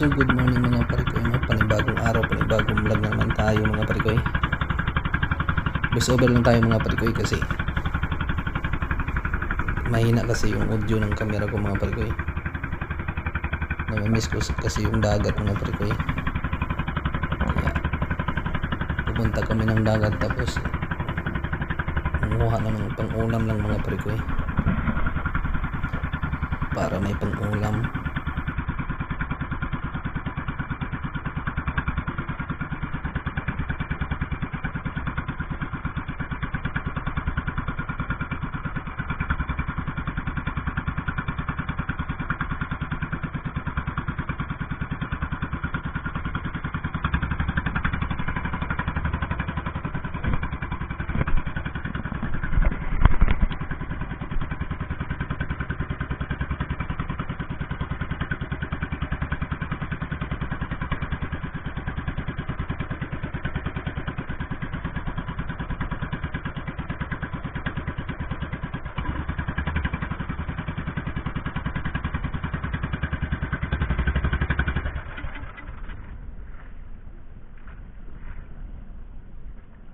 So good morning mga parikoy. No? Panibagong araw, panibagong vlog naman tayo mga parikoy. Voice over lang tayo mga parikoy kasi Mahina kasi yung audio ng camera ko mga parikoy. Namimiss ko kasi yung dagat mga parikoy. Kaya Pupunta kami ng dagat tapos Nanguha naman ng pang-ulam lang mga parikoy. Para may pang-ulam.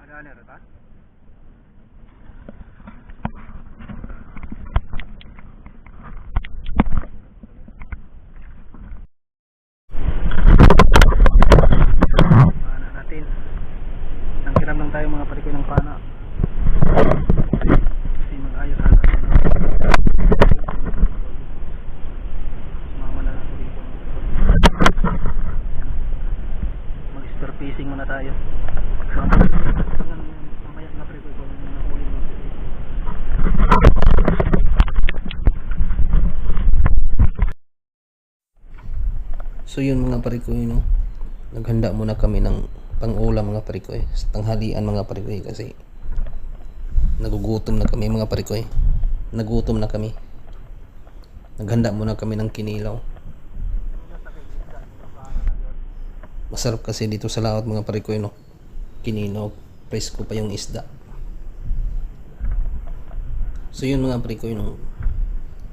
Ada ni rata? Pana natin. Nanghiram lang tayo mga parikoy ng pana. Kasi mag-ayos ata. Sumama na natin dito. Ayan. Mag-spare facing muna tayo. Mamaya na pre ko kung nahuli. So yun mga parikoy no. Naghanda muna kami ng pang-ulam mga parikoy. Sa tanghalian mga parikoy kasi nagugutom na kami mga parikoy. Nagutom na kami. Naghanda muna kami ng kinilaw. Masarap kasi dito sa laot mga parikoy no. Kinilaw. Presko pa yung isda. So yun mga parikoy no.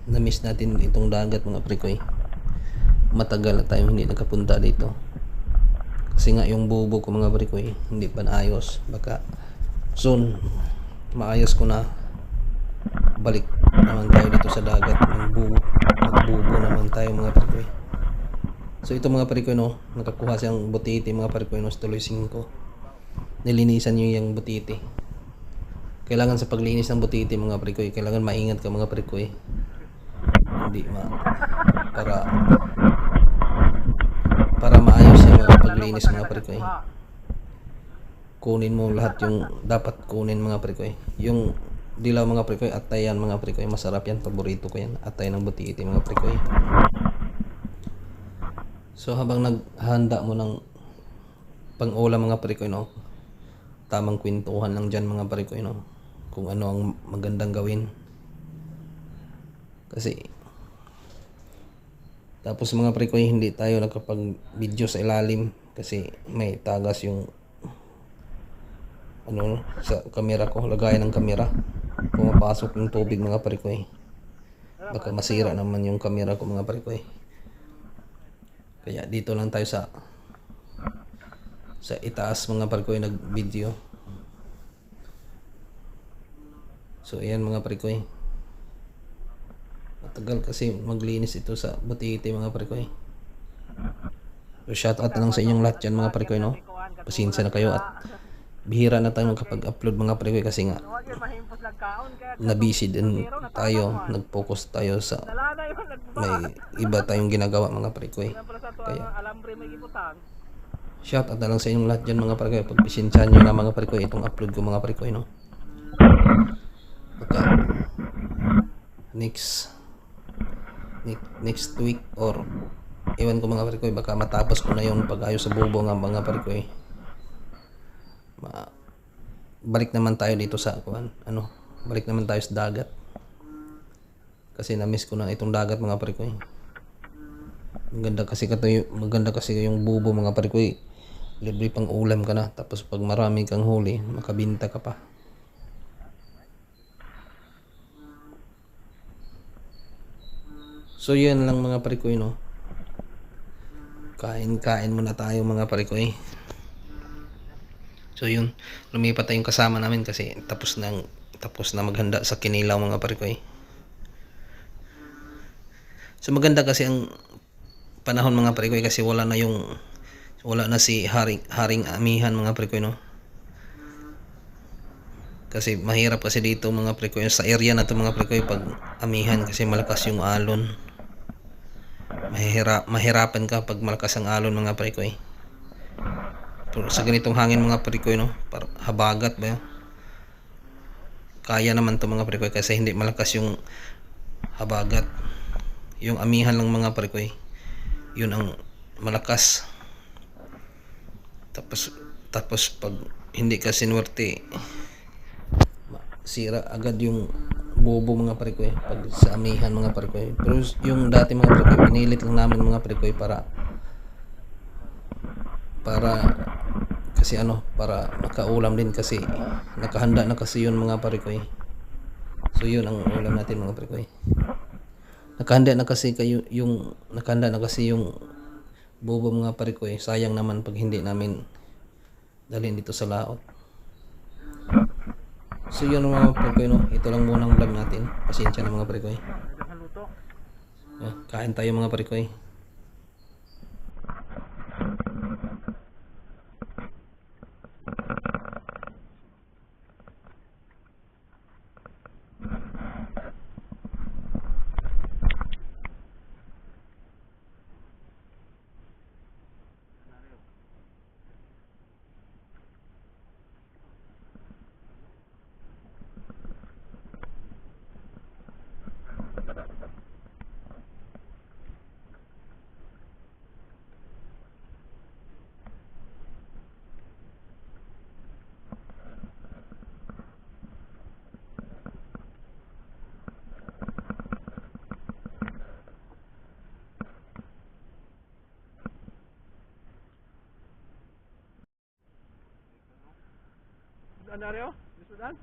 Na-miss natin itong dagat mga parikoy matagal na tayo hindi nakapunta dito kasi nga yung bubo ko mga ko eh, hindi pa naayos baka soon maayos ko na balik naman tayo dito sa dagat magbubo, magbubo naman tayo mga ko eh. So ito mga bari ko no nakakuha siyang butiti mga bari ko no sa tuloy 5 nilinisan nyo yung butiti. Kailangan sa paglinis ng butiti mga bari ko eh, kailangan maingat ka mga bari ko eh. hindi ma para para maayos yung paglinis mga parikoy kunin mo lahat yung dapat kunin mga parikoy yung dilaw mga parikoy atayan mga parikoy masarap yan paborito ko yan atay ng butiti mga parikoy so habang naghanda mo ng pang-ulam mga parikoy no tamang kwentuhan lang dyan mga parikoy no kung ano ang magandang gawin kasi tapos mga pre ko hindi tayo nakapag video sa ilalim kasi may tagas yung ano sa kamera ko, lagayan ng kamera. Pumapasok yung tubig mga pre ko eh. Baka masira naman yung kamera ko mga pre ko eh. Kaya dito lang tayo sa sa itaas mga pre ko eh, nag-video. So ayan mga pre ko eh. Matagal kasi maglinis ito sa butiti mga parikoy. So shout out lang sa inyong lahat yan mga parikoy no. Pasensya na kayo at bihira na tayo makapag-upload mga parikoy kasi nga Wag yung mahimpos lang kaon kaya na busy din tayo. Nag-focus tayo sa may iba tayong ginagawa mga parikoy. Kaya shout out na lang sa inyong lahat dyan mga parikoy. Pagpasensyahan nyo na mga parikoy itong upload ko mga parikoy no. Baka next ne- next week or ewan ko mga parikoy baka matapos ko na yung pag-ayos sa bubo nga mga parikoy. Ma balik naman tayo dito sa kuan ano balik naman tayo sa dagat. Kasi na-miss ko na itong dagat mga parikoy maganda kasi kato maganda kasi yung bubo mga parikoy libre pang ulam ka na tapos pag marami kang huli makabinta ka pa So yan lang mga parikoy no. kain-kain muna tayo mga parikoy. So yun, lumipat tayong kasama namin kasi tapos na tapos na maghanda sa kinilaw mga parikoy. So maganda kasi ang panahon mga parikoy kasi wala na yung wala na si haring haring amihan mga parikoy no. Kasi mahirap kasi dito mga prekoy sa area na to mga prekoy pag amihan kasi malakas yung alon. Mahirap mahirapan ka pag malakas ang alon mga prekoy. Pero sa ganitong hangin mga prekoy no, par habagat ba yun? Kaya naman to mga prekoy kasi hindi malakas yung habagat. Yung amihan lang mga prekoy. Yun ang malakas. Tapos tapos pag hindi ka sinwerte sira agad yung bobo mga parikoy pag sa amihan mga parikoy. Pero yung dati mga parikoy pinilit lang namin mga parikoy para para kasi ano para makaulam din kasi nakahanda na kasi yun mga parikoy. So yun ang ulam natin mga parikoy nakahanda na kasi kayo yung nakahanda na kasi yung bobo mga parikoy sayang naman pag hindi namin dalhin dito sa laot So yun mga prekoy no, ito lang muna ang vlog natin. Pasensya na mga. Nagdahan luto. Eh, kain tayo mga prekoy. Ano Dario? Gusto dan?